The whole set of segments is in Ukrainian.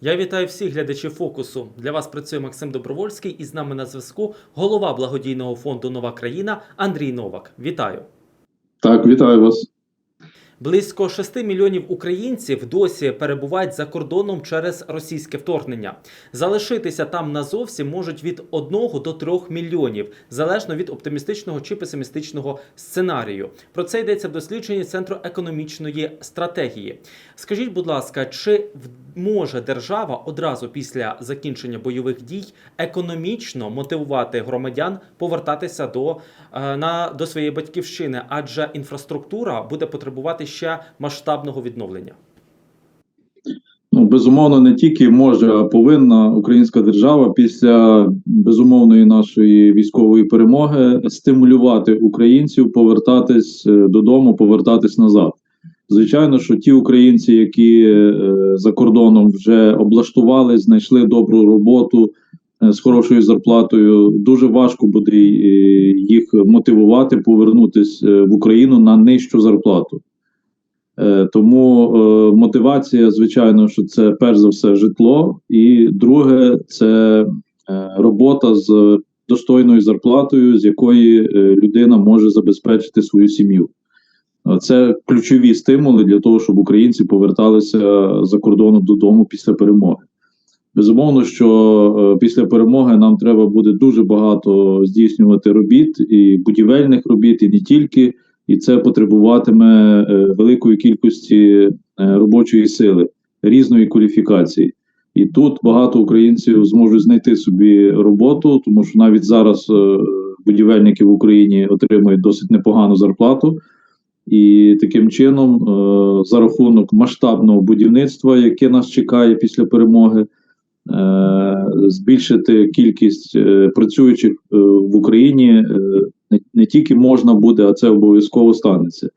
Я вітаю всіх глядачів фокусу. Для вас працює Максим Добровольський і з нами на зв'язку голова благодійного фонду Нова країна Андрій Новак. Вітаю! Так, вітаю вас. Близько 6 мільйонів українців досі перебувають за кордоном через російське вторгнення. Залишитися там назовсі можуть від 1 до 3 мільйонів, залежно від оптимістичного чи песимістичного сценарію. Про це йдеться в дослідженні Центру економічної стратегії. Скажіть, будь ласка, чи може держава одразу після закінчення бойових дій економічно мотивувати громадян повертатися до, е, на, до своєї батьківщини, адже інфраструктура буде потребувати ще масштабного відновлення? Ну, безумовно, не тільки може, а повинна українська держава після безумовної нашої військової перемоги стимулювати українців повертатись е, додому, повертатись назад. Звичайно, що ті українці, які е, за кордоном вже облаштували, знайшли добру роботу е, з хорошою зарплатою, дуже важко буде їх мотивувати повернутись е, в Україну на нижчу зарплату. Е, Тому е, мотивація, звичайно, що це перш за все житло, і друге це е, робота з достойною зарплатою, з якої людина може забезпечити свою сім'ю. Це ключові стимули для того, щоб українці поверталися за кордону додому після перемоги. Безумовно, що після перемоги нам треба буде дуже багато здійснювати робіт і будівельних робіт, і не тільки і це потребуватиме е, великої кількості е, робочої сили різної кваліфікації. І тут багато українців зможуть знайти собі роботу, тому що навіть зараз е, будівельники в Україні отримують досить непогану зарплату. І таким чином, за рахунок масштабного будівництва, яке нас чекає після перемоги, збільшити кількість працюючих в Україні не, не тільки можна буде, а це обов'язково станеться.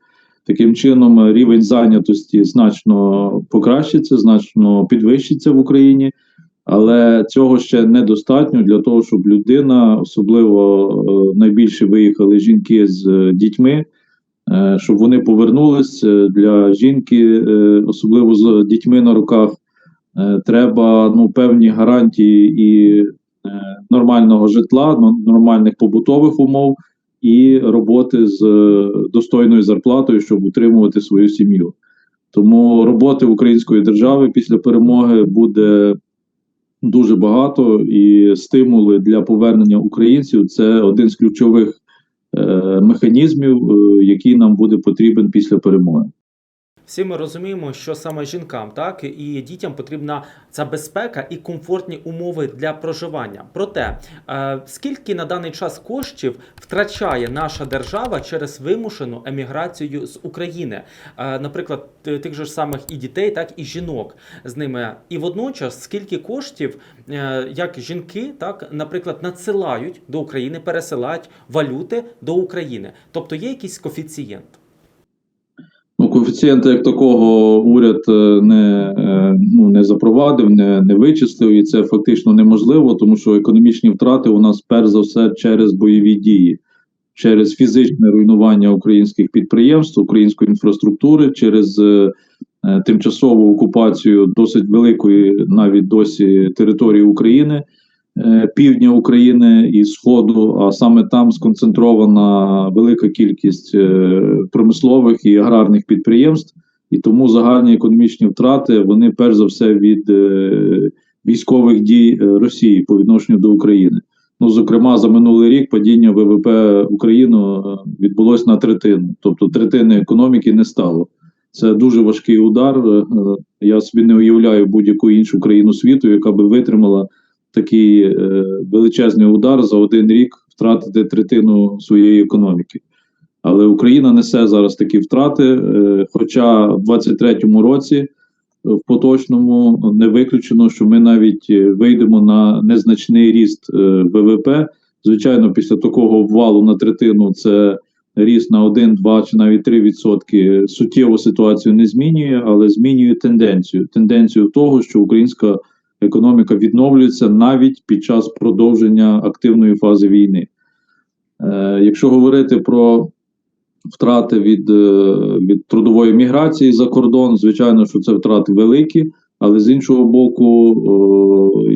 Таким чином, е, рівень зайнятості значно покращиться, значно підвищиться в Україні, але цього ще недостатньо для того, щоб людина, особливо е, найбільше виїхали жінки з е, дітьми, щоб вони повернулись для жінки, особливо з дітьми на руках. Треба ну, певні гарантії і нормального житла, нормальних побутових умов і роботи з е, достойною зарплатою, щоб утримувати свою сім'ю. Тому роботи української держави після перемоги буде дуже багато, і стимули для повернення українців це один з ключових е, механізмів, е, який нам буде потрібен після перемоги. Всі ми розуміємо, що саме жінкам, так і дітям потрібна ця безпека і комфортні умови для проживання. Проте, е, скільки на даний час коштів втрачає наша держава через вимушену еміграцію з України, Е, наприклад, тих же самих і дітей, так і жінок з ними, і водночас скільки коштів, е, як жінки, так, наприклад, надсилають до України, пересилають валюти до України, тобто є якийсь коефіцієнт. Ну, коефіцієнта як такого уряд е, не, е, ну, не запровадив, не, не вичислив, і це фактично неможливо, тому що економічні втрати у нас перш за все через бойові дії, через фізичне руйнування українських підприємств, української інфраструктури, через е, е, тимчасову окупацію досить великої навіть досі території України. Е, Півдня України і Сходу, а саме там сконцентрована велика кількість е, промислових і аграрних підприємств, і тому загальні економічні втрати вони перш за все від е, військових дій Росії по відношенню до України. Ну, зокрема, за минулий рік падіння ВВП України відбулось на третину, тобто третини економіки не стало. Це дуже важкий удар. Я собі не уявляю будь-яку іншу країну світу, яка би витримала такий е, величезний удар за один рік втратити третину своєї економіки. Але Україна несе зараз такі втрати. Е, хоча в 23-му році, в поточному, не виключено, що ми навіть е, вийдемо на незначний ріст ВВП. Звичайно, після такого ввалу на третину це ріст на 1, 2 чи навіть 3 відсотки суттєво ситуацію не змінює, але змінює тенденцію. Тенденцію того, що українська економіка відновлюється навіть під час продовження активної фази війни. Е, якщо говорити про втрати від, е, від трудової міграції за кордон, звичайно, що це втрати великі, Але з іншого боку,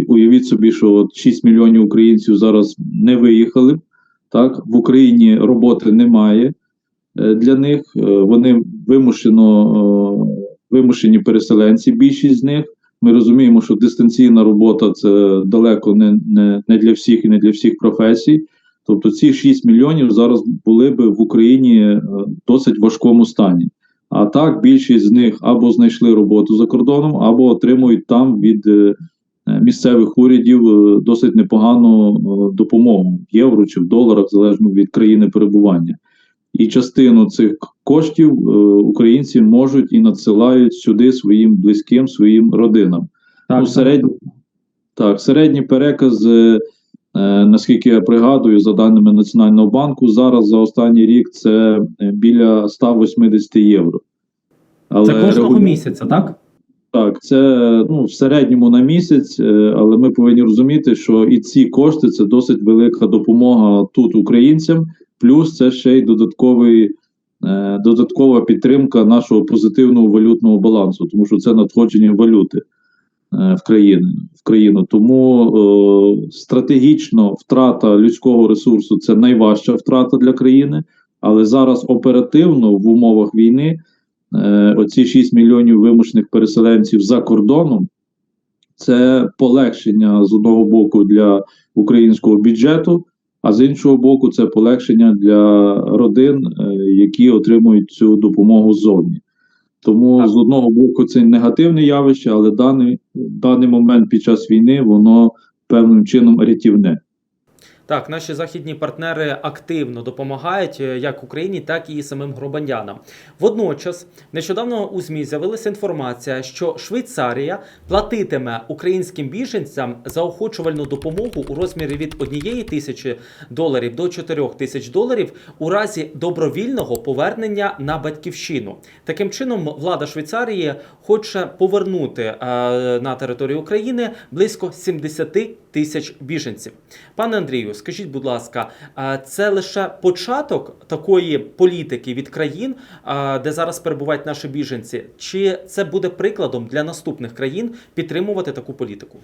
уявіть собі, що от 6 мільйонів українців зараз не виїхали. Так, в Україні роботи немає е, для них. Вони вимушено вимушені переселенці. Більшість з них. Ми розуміємо, що дистанційна робота це далеко не, не, не для всіх і не для всіх професій. Тобто ці 6 мільйонів зараз були б в Україні е, досить важкому стані. А так більшість з них або знайшли роботу за кордоном, або отримують там від е, місцевих урядів е, досить непогану допомогу в євро чи в доларах, залежно від країни перебування. І частину цих коштів е, українці можуть і надсилають сюди своїм близьким, своїм родинам. Ну, середній, так, середній переказ, е, е, наскільки я пригадую, за даними Національного банку, зараз за останній рік це біля 180 євро. Але Це кожного регулярно- місяця, так? Так, це ну, в середньому на місяць, але ми повинні розуміти, що і ці кошти це досить велика допомога тут українцям, плюс це ще й додатковий, е, додаткова підтримка нашого позитивного валютного балансу, тому що це надходження валюти е, в країну. В країну. Тому е, стратегічно втрата людського ресурсу це найважча втрата для країни, але зараз оперативно в умовах війни е, оці 6 мільйонів вимушених переселенців за кордоном це полегшення з одного боку для українського бюджету, а з іншого боку, це полегшення для родин, е, які отримують цю допомогу ззовні. Тому Так. з одного боку це негативне явище, але даний, даний момент під час війни воно певним чином рятівне. Так, наші західні партнери активно допомагають е, як Україні, так і самим громадянам. Водночас, нещодавно у ЗМІ з'явилася інформація, що Швейцарія платитиме українським біженцям заохочувальну допомогу у розмірі від 1 тисячі доларів до 4 тисяч доларів у разі добровільного повернення на батьківщину. Таким чином, влада Швейцарії хоче повернути е, на територію України близько 70 тисяч біженців. Пане Андрію, скажіть, будь ласка, це лише початок такої політики від країн, де зараз перебувають наші біженці, чи це буде прикладом для наступних країн підтримувати таку політику?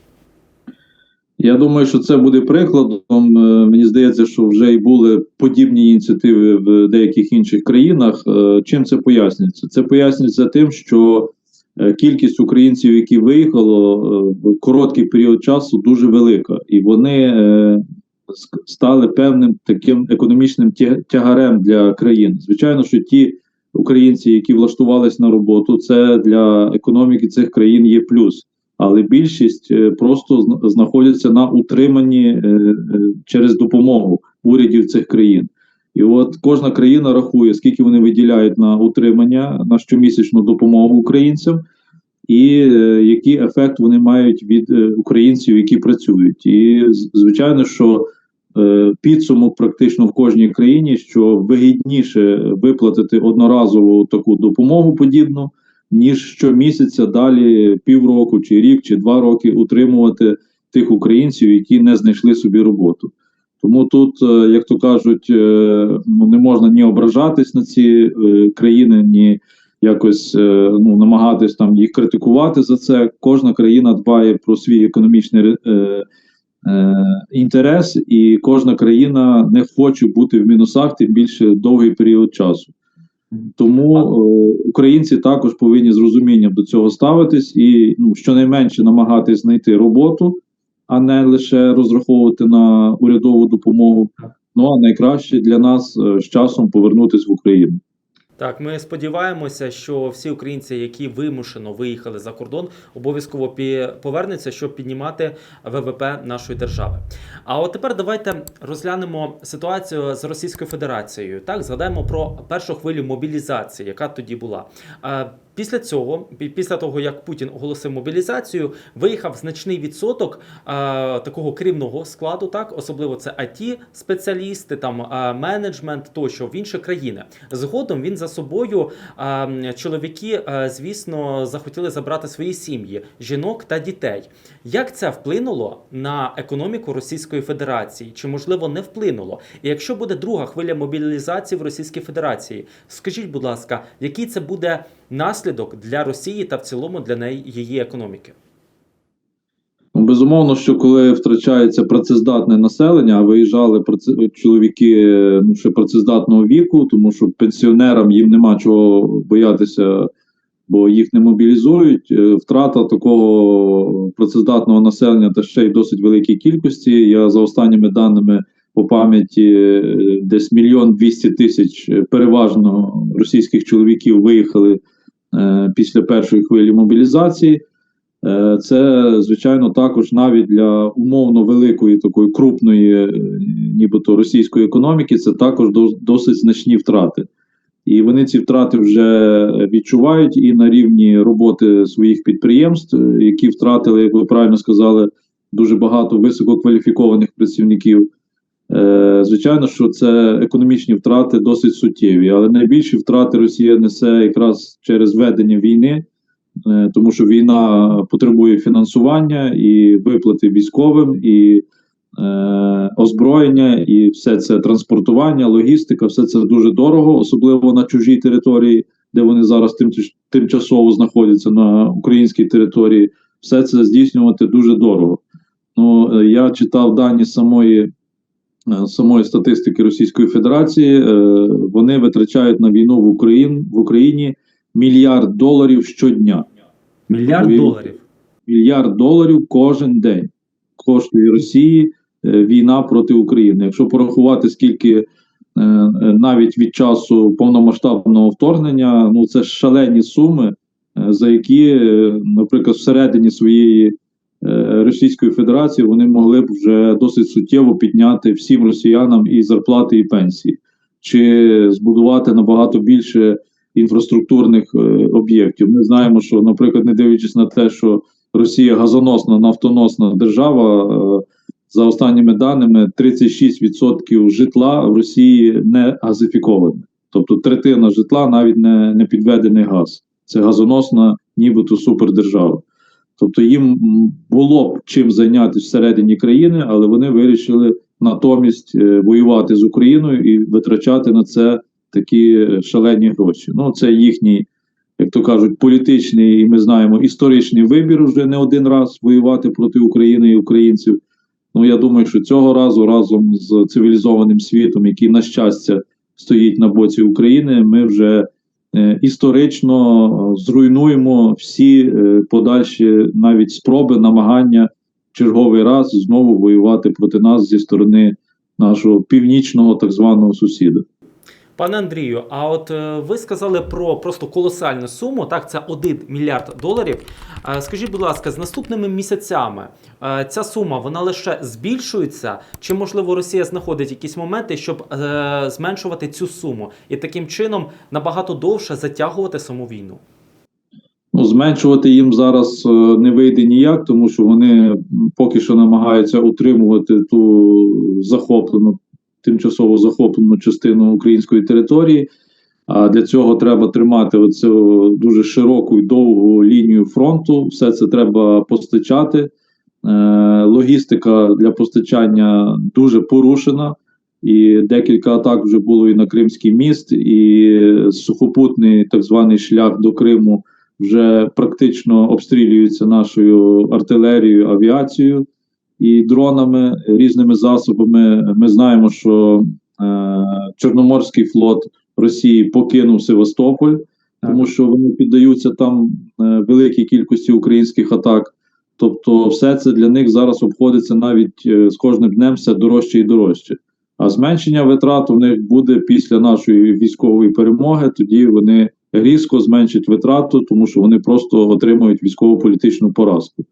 Я думаю, що це буде прикладом. Е, Мені здається, що вже і були подібні ініціативи в деяких інших країнах. Е, Чим це пояснюється? Це пояснюється тим, що кількість українців, які виїхало е, в короткий період часу, дуже велика, і вони е, стали певним таким економічним тя- тягарем для країн. Звичайно, що ті українці, які влаштувались на роботу, це для економіки цих країн є плюс але більшість е, просто зна- знаходяться на утриманні е, е, через допомогу урядів цих країн. І от кожна країна рахує, скільки вони виділяють на утримання на щомісячну допомогу українцям, і е, який ефект вони мають від е, українців, які працюють. І звичайно, що е, підсумок практично в кожній країні, що вигідніше виплатити одноразову таку допомогу подібну, ніж щомісяця далі півроку, чи рік, чи два роки утримувати тих українців, які не знайшли собі роботу. Тому тут, е, як то кажуть, е, ну не можна ні ображатись на ці е, країни, ні якось ну, намагатись там їх критикувати за це. Кожна країна дбає про свій економічний е, е, інтерес, і кожна країна не хоче бути в мінусах тим більше довгий період часу. Тому е, українці також повинні з розумінням до цього ставитись і ну, щонайменше намагатись знайти роботу, а не лише розраховувати на урядову допомогу. Ну а найкраще для нас е, з часом повернутися в Україну. Так, ми сподіваємося, що всі українці, які вимушено виїхали за кордон, обов'язково повернуться, щоб піднімати ВВП нашої держави. А от тепер давайте розглянемо ситуацію з Російською Федерацією. Так, згадаємо про першу хвилю мобілізації, яка тоді була. Після цього, після того як Путін оголосив мобілізацію, виїхав значний відсоток а, такого керівного складу, так особливо це it спеціалісти, там а, менеджмент тощо в інші країни. Згодом він за собою а, чоловіки, а, звісно, захотіли забрати свої сім'ї, жінок та дітей. Як це вплинуло на економіку Російської Федерації? Чи можливо не вплинуло? І якщо буде друга хвиля мобілізації в Російській Федерації, скажіть, будь ласка, який це буде наслідок для Росії та в цілому для неї її економіки? Ну, безумовно, що коли втрачається працездатне населення, а виїжджали чоловіки ну, ще працездатного віку, тому що пенсіонерам їм нема чого боятися, бо їх не мобілізують. Е, Втрата такого працездатного населення та ще й досить великій кількості. Я за останніми даними по пам'яті е, десь мільйон двісті тисяч е, переважно російських чоловіків виїхали після першої хвилі мобілізації. Е, Це, звичайно, також навіть для умовно великої такої крупної, е, нібито російської економіки, це також досить значні втрати. І вони ці втрати вже відчувають і на рівні роботи своїх підприємств, е, які втратили, як ви правильно сказали, дуже багато висококваліфікованих працівників. Е, Звичайно, що це економічні втрати досить суттєві, але найбільші втрати Росія несе якраз через ведення війни. Е, тому що війна потребує фінансування і виплати військовим, і е, озброєння, і все це транспортування, логістика, все це дуже дорого, особливо на чужій території, де вони зараз тим, тимчасово знаходяться на українській території. Все це здійснювати дуже дорого. Ну, я читав дані самої. Е, Самої статистики Російської Федерації е, вони витрачають на війну в Україні в Україні мільярд доларів щодня. Мільярд доларів. Мільярд доларів кожен день коштує Росії е, війна проти України. Якщо порахувати, скільки навіть від часу повномасштабного вторгнення, ну це шалені суми, за які, наприклад, всередині своєї Російської Федерації вони могли б вже досить суттєво підняти всім росіянам і зарплати, і пенсії, чи збудувати набагато більше інфраструктурних е, об'єктів. Ми знаємо, що, наприклад, не дивлячись на те, що Росія газоносна, нафтоносна держава, е, за останніми даними, 36% житла в Росії не газифіковане. Тобто третина житла навіть не, не підведений газ. Це газоносна, нібито супердержава. Тобто їм було б чим зайнятися всередині країни, але вони вирішили натомість е, воювати з Україною і витрачати на це такі е, шалені гроші. Ну, це їхній, як то кажуть, політичний, і ми знаємо, історичний вибір вже не один раз воювати проти України і українців. Ну, я думаю, що цього разу разом з цивілізованим світом, який, на щастя, стоїть на боці України, ми вже історично е, зруйнуємо всі е, подальші навіть спроби, намагання черговий раз знову воювати проти нас зі сторони нашого північного так званого сусіда. Пане Андрію, а от е, ви сказали про просто колосальну суму, так, це 1 мільярд доларів. Е, Скажіть, будь ласка, з наступними місяцями е, ця сума вона лише збільшується, чи можливо Росія знаходить якісь моменти, щоб зменшувати цю суму і таким чином набагато довше затягувати саму війну? Ну, зменшувати їм зараз не вийде ніяк, тому що вони поки що намагаються утримувати ту захоплену, тимчасово захоплену частину української території. А для цього треба тримати оцю дуже широку і довгу лінію фронту. Все це треба постачати. Е, логістика для постачання дуже порушена, і декілька атак вже було і на Кримський міст, і сухопутний так званий шлях до Криму вже практично обстрілюються нашою артилерією, авіацією і дронами, різними засобами. Ми знаємо, що е, Чорноморський флот Росії покинув Севастополь, тому що вони піддаються там е, великій кількості українських атак. Тобто, все це для них зараз обходиться навіть е, з кожним днем все дорожче і дорожче. А зменшення витрат у них буде після нашої військової перемоги. Тоді вони різко зменшать витрату, тому що вони просто отримують військово-політичну поразку.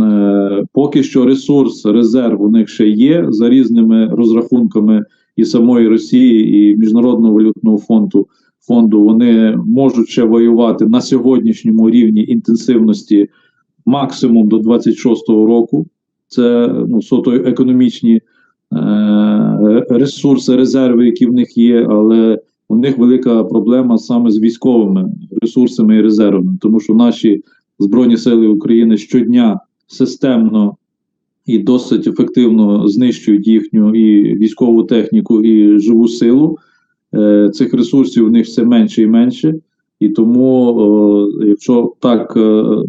Е, поки що ресурс, резерв у них ще є за різними розрахунками і самої Росії, і Міжнародного валютного фонду. Фонду вони можуть ще воювати на сьогоднішньому рівні інтенсивності максимум до 26-го року. Це ну, суто економічні е, ресурси, резерви, які в них є, але у них велика проблема саме з військовими ресурсами і резервами, тому що наші Збройні Сили України щодня системно і досить ефективно знищують їхню і військову техніку, і живу силу. Е, цих ресурсів у них все менше і менше. І тому, якщо так е, е,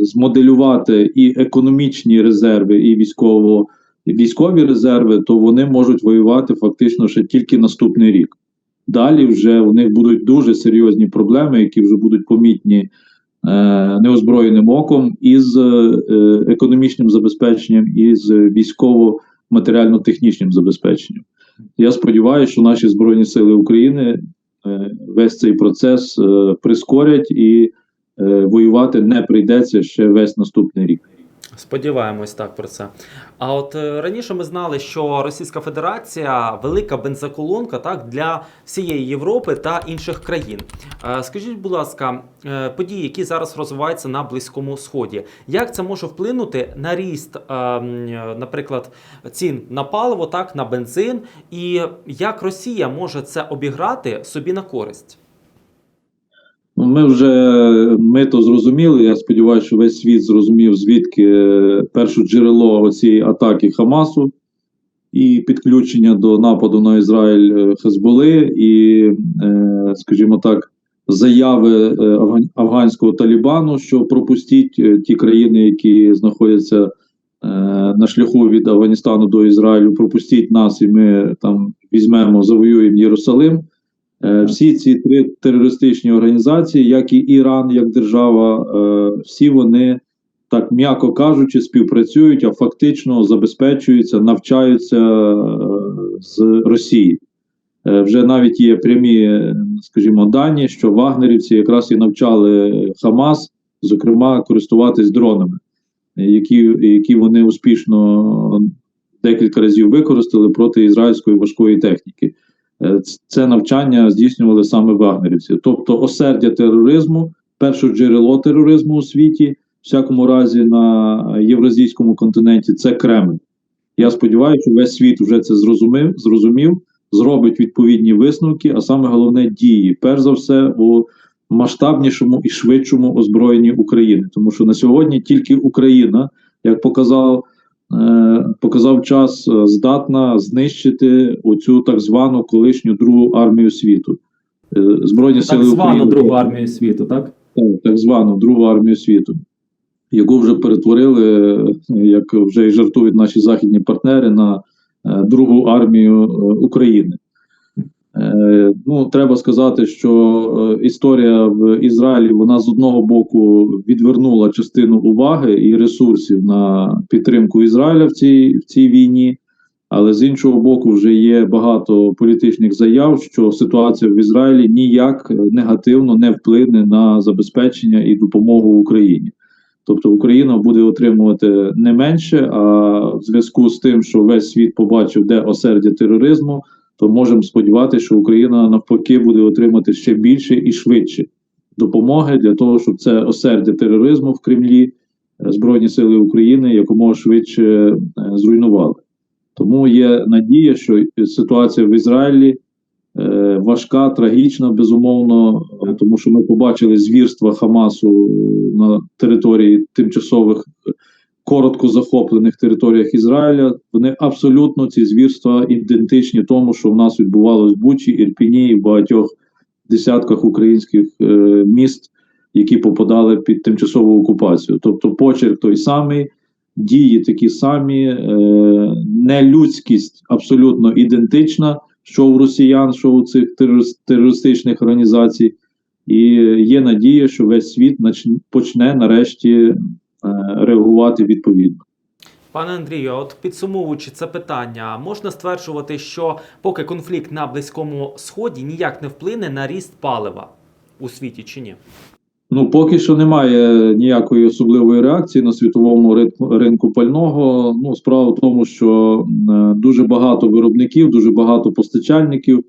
змоделювати і економічні резерви, і військово, і військові резерви, то вони можуть воювати фактично ще тільки наступний рік. Далі вже у них будуть дуже серйозні проблеми, які вже будуть помітні неозброєним оком, із е, економічним забезпеченням, і з військово-матеріально-технічним забезпеченням. Я сподіваюся, що наші Збройні Сили України е, весь цей процес е, прискорять і е, воювати не прийдеться ще весь наступний рік. Сподіваємось так про це. А от е, раніше ми знали, що Російська Федерація велика бензоколонка так для всієї Європи та інших країн. Е, Скажіть, будь ласка, е, події, які зараз розвиваються на Близькому Сході, як це може вплинути на ріст, наприклад, цін на паливо, так на бензин, і як Росія може це обіграти собі на користь? Ну, Ми вже ми то зрозуміли. Я сподіваюся, що весь світ зрозумів, звідки е, перше джерело цієї атаки Хамасу і підключення до нападу на Ізраїль е, Хезболи, і, е, скажімо так, заяви афганського Талібану, що пропустіть ті країни, які знаходяться на шляху від Афганістану до Ізраїлю, пропустіть нас, і ми там візьмемо, завоюємо Єрусалим. Е, Всі ці три терористичні організації, як і Іран, як держава, е, всі вони, так м'яко кажучи, співпрацюють, а фактично забезпечуються, навчаються е, з Росії. Вже навіть є прямі, скажімо, дані, що вагнерівці якраз і навчали Хамас, зокрема, користуватись дронами, які, які вони успішно декілька разів використали проти ізраїльської важкої техніки. Е, це навчання здійснювали саме вагнерівці. Тобто осердя тероризму, перше джерело тероризму у світі, всякому разі на євразійському континенті, це Кремль. Я сподіваюся, що весь світ вже це зрозумів, зрозумів, зробить відповідні висновки, а саме головне дії. Перш за все, у масштабнішому і швидшому озброєнні України. Тому що на сьогодні тільки Україна, як показав показав час, е, здатна знищити оцю так звану колишню другу армію світу. Е, Збройні сили Так звану України, Другу армію світу, так? так, так звану Другу армію світу, яку вже перетворили, е, як вже і жартують наші західні партнери, на е, Другу армію е, України. Е, Ну, треба сказати, що е, історія в Ізраїлі вона з одного боку відвернула частину уваги і ресурсів на підтримку Ізраїля в цій, в цій війні, але з іншого боку, вже є багато політичних заяв, що ситуація в Ізраїлі ніяк негативно не вплине на забезпечення і допомогу Україні. Тобто Україна буде отримувати не менше, а в зв'язку з тим, що весь світ побачив, де осердя тероризму, то можемо сподіватися, що Україна навпаки буде отримати ще більше і швидше допомоги для того, щоб це осердя тероризму в Кремлі, е, Збройні Сили України якомога швидше е, зруйнували. Тому є надія, що ситуація в Ізраїлі е, важка, трагічна, безумовно, тому що ми побачили звірства Хамасу на території тимчасових коротко захоплених територіях Ізраїля. Вони абсолютно ці звірства ідентичні тому, що в нас відбувалось в Бучі, Ірпіні і в багатьох десятках українських е, міст, які попадали під тимчасову окупацію. Тобто, почерк той самий. Дії такі самі, е, нелюдськість абсолютно ідентична, що у росіян, що у цих терористичних організацій, і є надія, що весь світ почне нарешті реагувати відповідно. Пане Андрію, от підсумовуючи це питання, можна стверджувати, що поки конфлікт на Близькому Сході ніяк не вплине на ріст палива у світі чи ні? Ну, поки що немає ніякої особливої реакції на світовому ринку, ринку пального. Ну, справа в тому, що е, дуже багато виробників, дуже багато постачальників,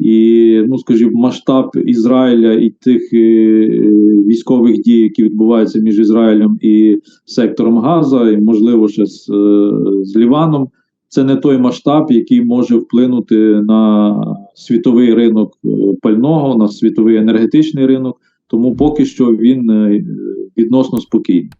і, ну, скажімо, масштаб Ізраїля і тих е, е, військових дій, які відбуваються між Ізраїлем і сектором Газа, і можливо ще з, е, з Ліваном. Це не той масштаб, який може вплинути на світовий ринок пального, на світовий енергетичний ринок. Тому поки що він відносно спокійний.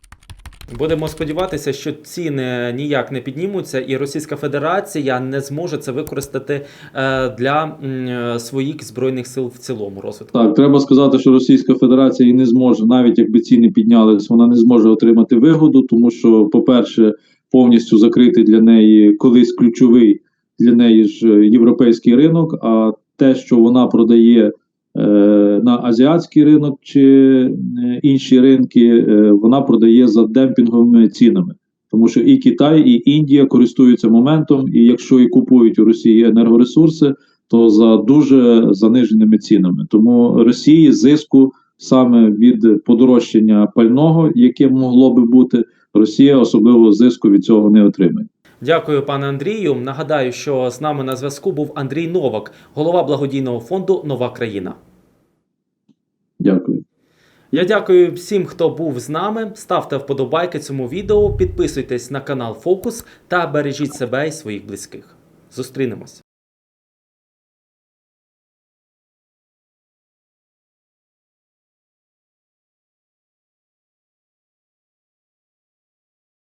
Будемо сподіватися, що ціни ніяк не піднімуться, і Російська Федерація не зможе це використати е, для е, своїх збройних сил в цілому розвитку. Так, треба сказати, що Російська Федерація і не зможе, навіть якби ціни піднялись, вона не зможе отримати вигоду, тому що, по-перше, повністю закритий для неї колись ключовий для неї ж е, європейський ринок. А те, що вона продає на азіатський ринок чи е, інші ринки, е, вона продає за демпінговими цінами. Тому що і Китай, і Індія користуються моментом, і якщо і купують у Росії енергоресурси, то за дуже заниженими цінами. Тому Росії зиску саме від подорожчання пального, яке могло би бути, Росія особливо зиску від цього не отримає. Дякую, пане Андрію. Нагадаю, що з нами на зв'язку був Андрій Новак, голова благодійного фонду Нова країна. Дякую. Я дякую всім, хто був з нами. Ставте вподобайки цьому відео, підписуйтесь на канал Фокус та бережіть себе і своїх близьких. Зустрінемось.